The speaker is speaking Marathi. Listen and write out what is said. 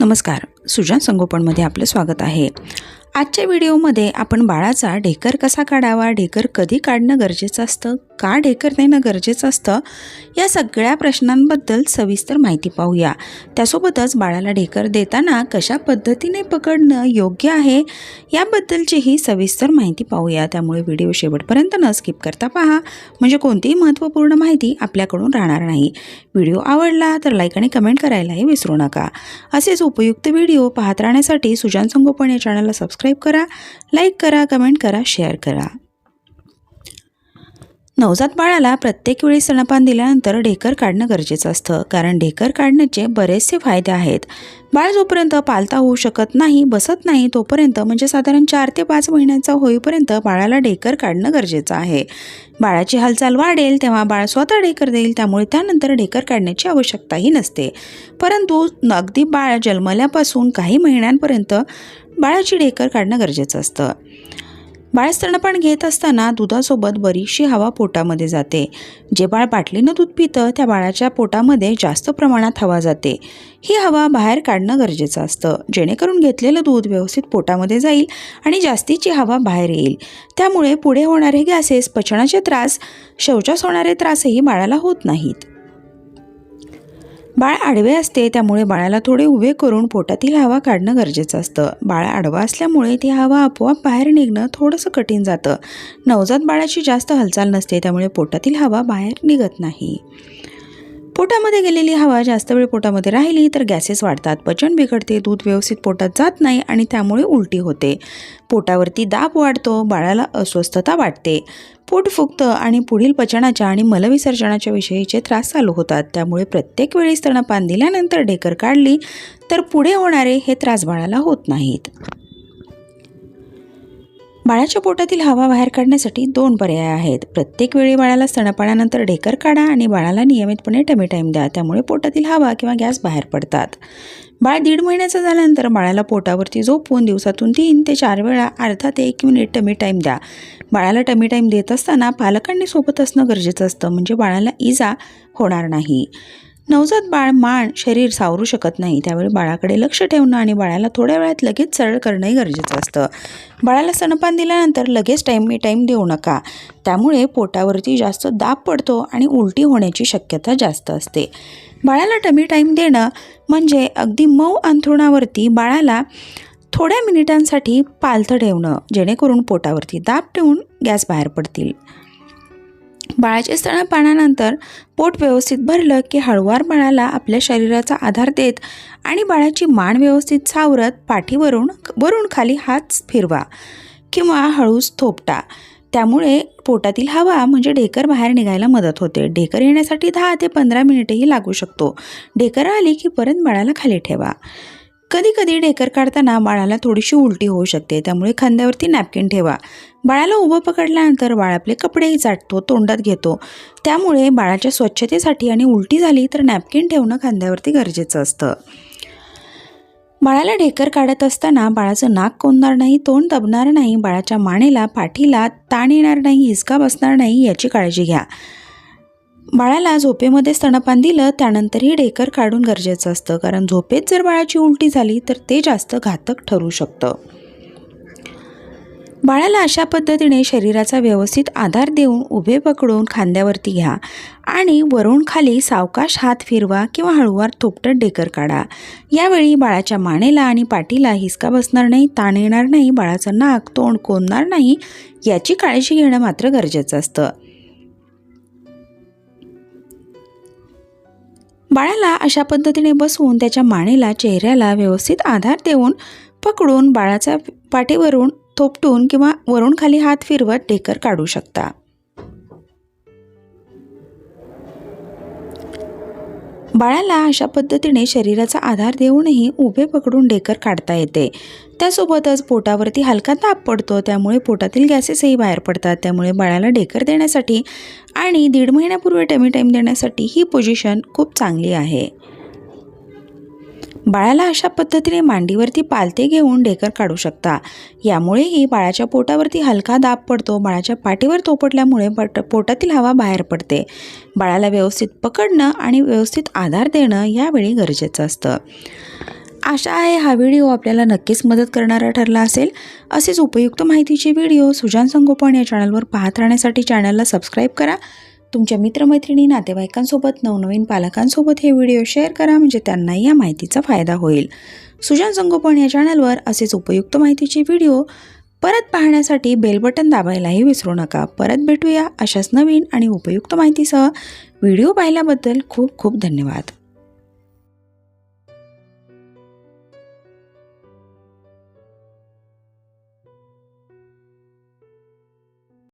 नमस्कार. सुजान संगोपनमध्ये आपलं स्वागत आहे. आजच्या व्हिडिओमध्ये आपण बाळाचा ढेकर कसा काढावा ढेकर कधी काढणं गरजेचं असतं का ढेकर देणं गरजेचं असतं या सगळ्या प्रश्नांबद्दल सविस्तर माहिती पाहूया. त्यासोबतच बाळाला ढेकर देताना कशा पद्धतीने पकडणं योग्य आहे याबद्दलचीही सविस्तर माहिती पाहूया. त्यामुळे व्हिडिओ शेवटपर्यंत न स्किप करता पहा. म्हणजे कोणतीही महत्त्वपूर्ण माहिती आपल्याकडून राहणार नाही. व्हिडिओ आवडला तर लाईक आणि कमेंट करायलाही विसरू नका. असेच उपयुक्त व्हिडिओ पाहत राहण्यासाठी सुजान संगोपन या चॅनलला सबस्क्राईब करा लाईक करा कमेंट करा शेअर करा. नवजात बाळाला प्रत्येक वेळी स्तनपान दिल्यानंतर ढेकर काढणं गरजेचं असतं कारण ढेकर काढण्याचे बरेचसे फायदे आहेत. बाळ जोपर्यंत पालता होऊ शकत नाही बसत नाही तोपर्यंत म्हणजे साधारण चार ते पाच महिन्यांचा होईपर्यंत बाळाला ढेकर काढणं गरजेचं आहे. बाळाची हालचाल वाढेल तेव्हा बाळ स्वतः ढेकर देईल त्यामुळे त्यानंतर ढेकर काढण्याची आवश्यकताही नसते. परंतु अगदी बाळ जन्मल्यापासून काही महिन्यांपर्यंत बाळाची ढेकर काढणं गरजेचं असतं. बाळ स्तनपान घेत असताना दुधासोबत बरीचशी हवा पोटामध्ये जाते. जे बाळ बाटलीनं दूध पितं त्या बाळाच्या पोटामध्ये जास्त प्रमाणात हवा जाते. ही हवा बाहेर काढणं गरजेचं असतं. जेणेकरून घेतलेलं दूध व्यवस्थित पोटामध्ये जाईल आणि जास्तीची हवा बाहेर येईल. त्यामुळे पुढे होणारे गॅसेस पचनाचे त्रास शौचास होणारे त्रासही बाळाला होत नाहीत. बाळ आडवे असते त्यामुळे बाळाला थोडे उभे करून पोटातील हवा काढणं गरजेचं असतं. बाळ आडवा असल्यामुळे ती हवा आपोआप बाहेर निघणं थोडंसं कठीण जातं. नवजात बाळाची जास्त हालचाल नसते त्यामुळे पोटातील हवा बाहेर निघत नाही. पोटामध्ये गेलेली हवा जास्त वेळ पोटामध्ये राहिली तर गॅसेस वाढतात. पचन बिघडते दूध व्यवस्थित पोटात जात नाही आणि त्यामुळे उलटी होते. पोटावरती दाब वाढतो बाळाला अस्वस्थता वाटते. पोट फुगतं आणि पुढील पचनाच्या आणि मलविसर्जनाच्या विषयीचे त्रास चालू होतात. त्यामुळे प्रत्येक वेळी स्तनपान दिल्यानंतर ढेकर काढली तर पुढे होणारे हे त्रास बाळाला होत नाहीत. बाळाच्या पोटातील हवा बाहेर काढण्यासाठी दोन पर्याय आहेत. प्रत्येक वेळी बाळाला स्तनपानानंतर ढेकर काढा आणि बाळाला नियमितपणे टमी टाईम द्या. त्यामुळे पोटातील हवा किंवा गॅस बाहेर पडतात. बाळ दीड महिन्याचं झाल्यानंतर बाळाला पोटावरती झोपून दिवसातून तीन ते चार वेळा अर्धा ते एक मिनिट टमी टाईम द्या. बाळाला टमी टाईम देत असताना पालकांनी सोबत असणं गरजेचं असतं. म्हणजे बाळाला इजा होणार नाही. नवजात बाळ मान शरीर सावरू शकत नाही. त्यावेळी बाळाकडे लक्ष ठेवणं आणि बाळाला थोड्या वेळात लगेच सरळ करणंही गरजेचं असतं. बाळाला स्तनपान दिल्यानंतर लगेच टाईम मी टाईम देऊ नका. त्यामुळे पोटावरती जास्त दाब पडतो आणि उलटी होण्याची शक्यता जास्त असते. बाळाला टमी टाईम देणं म्हणजे अगदी मऊ अंथरुणावरती बाळाला थोड्या मिनिटांसाठी पालथं ठेवणं जेणेकरून पोटावरती दाब ठेवून गॅस बाहेर पडतील. बाळाचे स्तनपानानंतर पोट व्यवस्थित भरलं की हळूवार बाळाला आपल्या शरीराचा आधार देत आणि बाळाची मान व्यवस्थित सावरत पाठीवरून वरून खाली हात फिरवा किंवा हळूच थोपटा. त्यामुळे पोटातील हवा म्हणजे ढेकर बाहेर निघायला मदत होते. ढेकर येण्यासाठी दहा ते पंधरा मिनिटेही लागू शकतो. ढेकर आली की परत बाळाला खाली ठेवा. कधी कधी ढेकर काढताना बाळाला थोडीशी उलटी होऊ शकते त्यामुळे खांद्यावरती नॅपकिन ठेवा. बाळाला उभं पकडल्यानंतर बाळ आपले कपडेही चाटतो तोंडात घेतो. त्यामुळे बाळाच्या स्वच्छतेसाठी आणि उलटी झाली तर नॅपकिन ठेवणं खांद्यावरती गरजेचं असतं. बाळाला ढेकर काढत असताना बाळाचं नाक कोंदणार नाही तोंड दबणार नाही बाळाच्या मानेला पाठीला ताण येणार नाही हिसका बसणार नाही याची काळजी घ्या. बाळाला झोपेमध्ये स्तनपान दिलं त्यानंतरही ढेकर काढून गरजेचं असतं. कारण झोपेत जर बाळाची उलटी झाली तर ते जास्त घातक ठरू शकतं. बाळाला अशा पद्धतीने शरीराचा व्यवस्थित आधार देऊन उभे पकडून खांद्यावरती घ्या आणि वरून खाली सावकाश हात फिरवा किंवा हळूवार थोपटत डेकर काढा. यावेळी बाळाच्या मानेला आणि पाठीला हिसका बसणार नाही ताण येणार नाही बाळाचं नाक तोंड कोणणार नाही याची काळजी घेणं मात्र गरजेचं असतं. बाळाला अशा पद्धतीने बसवून त्याच्या मानेला चेहऱ्याला व्यवस्थित आधार देऊन पकडून बाळाचा पाठीवरून थोपटून किंवा वरून खाली हात फिरवत टेकर काढू शकता. बाळाला अशा पद्धतीने शरीराचा आधार देऊनही उभे पकडून डेकर काढता येते. त्यासोबतच पोटावरती हलका ताप पडतो त्यामुळे पोटातील गॅसेसही बाहेर पडतात. त्यामुळे बाळाला डेकर देण्यासाठी आणि दीड महिन्यापूर्वी टेमी टाईम देण्यासाठी ही पोझिशन खूप चांगली आहे. बाळाला अशा पद्धतीने मांडीवरती पालते घेऊन ढेकर काढू शकता. यामुळेही बाळाच्या पोटावरती हलका दाब पडतो. बाळाच्या पाठीवर तोपटल्यामुळे पट पोटातील हवा बाहेर पडते. बाळाला व्यवस्थित पकडणं आणि व्यवस्थित आधार देणं यावेळी गरजेचं असतं. आशा आहे हा व्हिडिओ आपल्याला नक्कीच मदत करणारा ठरला असेल. असेच उपयुक्त माहितीचे व्हिडिओ सुजान संगोपन या चॅनलवर पाहत राहण्यासाठी चॅनलला सबस्क्राईब करा. तुमच्या मित्रमैत्रिणी नातेवाईकांसोबत नवनवीन पालकांसोबत हे व्हिडिओ शेअर करा म्हणजे त्यांनाही या माहितीचा फायदा होईल. सुजान संगोपन या चॅनलवर असेच उपयुक्त माहितीचे व्हिडिओ परत पाहण्यासाठी बेल बटन दाबायलाही विसरू नका. परत भेटूया अशाच नवीन आणि उपयुक्त माहितीसह. व्हिडिओ पाहिल्याबद्दल खूप खूप धन्यवाद.